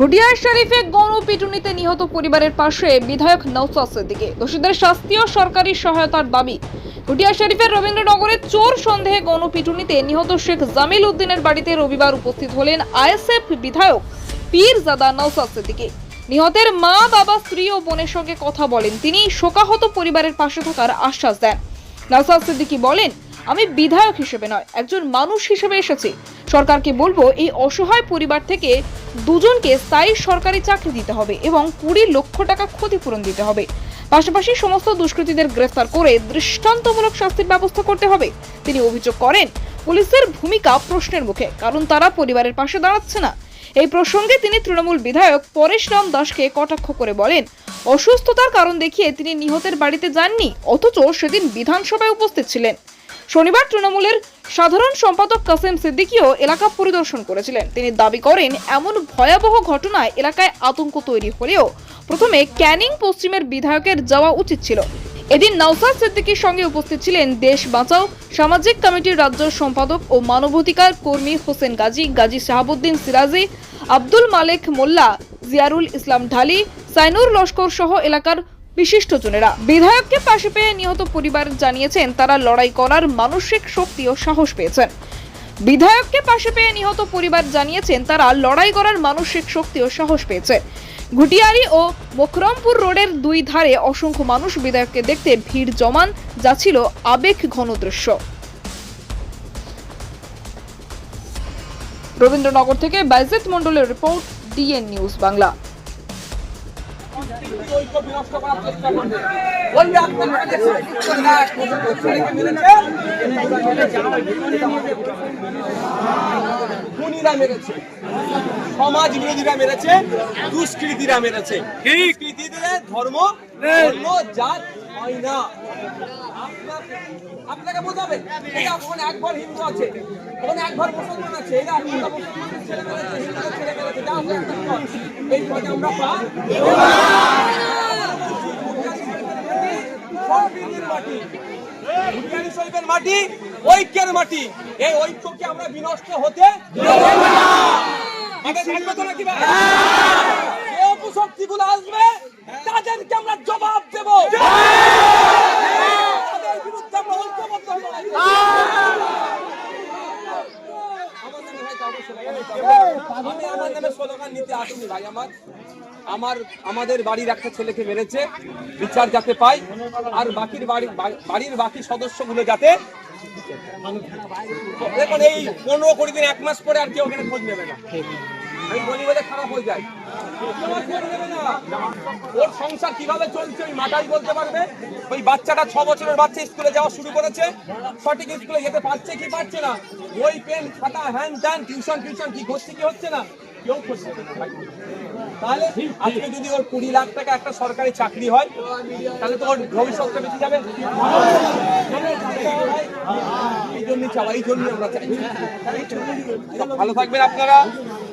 ঘটিয়ার শরীফে গণপিটুনিতে নিহত পরিবারের পাশে বিধায়ক নৌসাদ সিদ্দিকী দোষীদের শাস্তি ও সরকারি সহায়তার দাবি। ঘটিয়া শরীফের রবীন্দ্রনগরের চোর সন্দেহে গণপিটুনিতে নিহত শেখ জামিল উদ্দিনের বাড়িতে রবিবার উপস্থিত হলেন আইএসএফ বিধায়ক পীর জাদা নৌসাদ সিদ্দিকী নিহতের মা, বাবা, স্ত্রী ও বোনের সঙ্গে কথা বলেন। তিনি শোকাহত পরিবারের পাশে থাকার আশ্বাস দেন। নৌসাদ সিদ্দিকী বলেন আমি বিধায়ক হিসেবে নয়, একজন মানুষ হিসেবে এসেছি। সরকারকে বলব, এই অসহায় পরিবার থেকে দুজনকে স্থায়ী সরকারি চাকরি দিতে হবে এবং কুড়ি লক্ষ টাকা ক্ষতিপূরণ দিতে হবে। পাশাপাশি সমস্ত দুষ্কৃতীদের গ্রেফতার করে দৃষ্টান্তমূলক শাস্তির ব্যবস্থা করতে হবে। তিনি অভিযোগ করেন, পুলিশের ভূমিকা প্রশ্নের মুখে, কারণ তারা পরিবারের পাশে দাঁড়াচ্ছে না। এই প্রসঙ্গে তিনি তৃণমূল বিধায়ক পরেশ রাম দাসকে কটাক্ষ করে বলেন, অসুস্থতার কারণ দেখিয়ে তিনি নিহতের বাড়িতে যাননি, অথচ সেদিন বিধানসভায় উপস্থিত ছিলেন। শনিবার তৃণমূলের সাধারণ সম্পাদক কাসেম সিদ্দিকীও এলাকা পরিদর্শন করেছিলেন। তিনি দাবি করেন, এমন ভয়াবহ ঘটনায় এলাকায় আতঙ্ক তৈরি হলেও প্রথমে ক্যানিং পশ্চিমের বিধায়কের যাওয়া উচিত ছিল। এদিন নওসাদ সিদ্দিকীর সঙ্গে উপস্থিত ছিলেন দেশ বাঁচাও, সামাজিক কমিটির রাজ্য সম্পাদক ও মানবাধিকার কর্মী হোসেন গাজী গাজী শাহাবুদ্দিন সিরাজি, আব্দুল মালেক মোল্লা, জিয়ারুল ইসলাম ঢালি, সাইনুর লস্কর সহ এলাকার বিশিষ্টজনেরা। বিধায়ককে পাশে পেয়ে নিহত পরিবার জানিয়েছেন, তারা লড়াই করার মানসিক শক্তি ও সাহস পেয়েছেন। বিধায়ককে পাশে পেয়ে নিহত পরিবার জানিয়েছেন, তারা লড়াই করার মানসিক শক্তি ও সাহস পেয়েছে। ঘুটিয়ারি ও মোকরমপুর রোডের দুই ধারে অসংখ্য মানুষ বিধায়ককে দেখতে ভিড় জমান যা ছিল আবেগ ঘন দৃশ্য। রবীন্দ্রনগর থেকে বাইজেত মন্ডলের রিপোর্ট, ডিএন নিউজ বাংলা। খুনিরা মেরেছে। সমাজ বিরোধীরা মেরেছে দুষ্কৃতীরা মেরেছে। ধর্ম ধর্ম জাত হয় না। আপনাকে- আপনাকে বোঝাবে? এটা ওখানে একবার হিন্দু আছে ওখানে একবার মুসলমান আছে এরা হিন্দু। ছেলে মেরেছে হিন্দুদের ছেলে মেরেছে যা হোক এই পথে আমরা পা ভুটানি শরীফের মাটি, ঐক্যের মাটি। এই ঐক্যকে আমরা বিনষ্ট হতে অপশক্তিগুলো আসবে, তাদেরকে আমরা জবাব দেব। আমার নামে স্লোগান নিতে আসিনি ভাই আমার। আমার, আমাদের বাড়ির একটা ছেলেকে মেরেছে, বিচার যাতে পাই, আর বাকির বাড়ি, বাড়ির বাকি সদস্যগুলো যাতে দেখুন, এই পনেরো কুড়ি দিন, এক মাস পরে আর কেউ ওখানে খোঁজ নেবে না। আমি বলি বলে খারাপ। ওর সংসার কীভাবে চলছে, ওই বলতে পারবে? ওই বাচ্চাটা ছ বছরের বাচ্চা স্কুলে যাওয়া শুরু করেছে, সঠিক স্কুলে যেতে পারছে কি পারছে না? ওই পেন, খাতা, হ্যান টিউশন টিউশন কি হচ্ছে কি হচ্ছে না? তাহলে আজকে যদি ওর কুড়ি লাখ টাকা একটা সরকারি চাকরি হয়, তাহলে তো ওর ভবিষ্যৎটা বেঁচে যাবে। এই জন্যই চাওয়া, এই জন্যই আমরা চাই। ভালো থাকবেন আপনারা।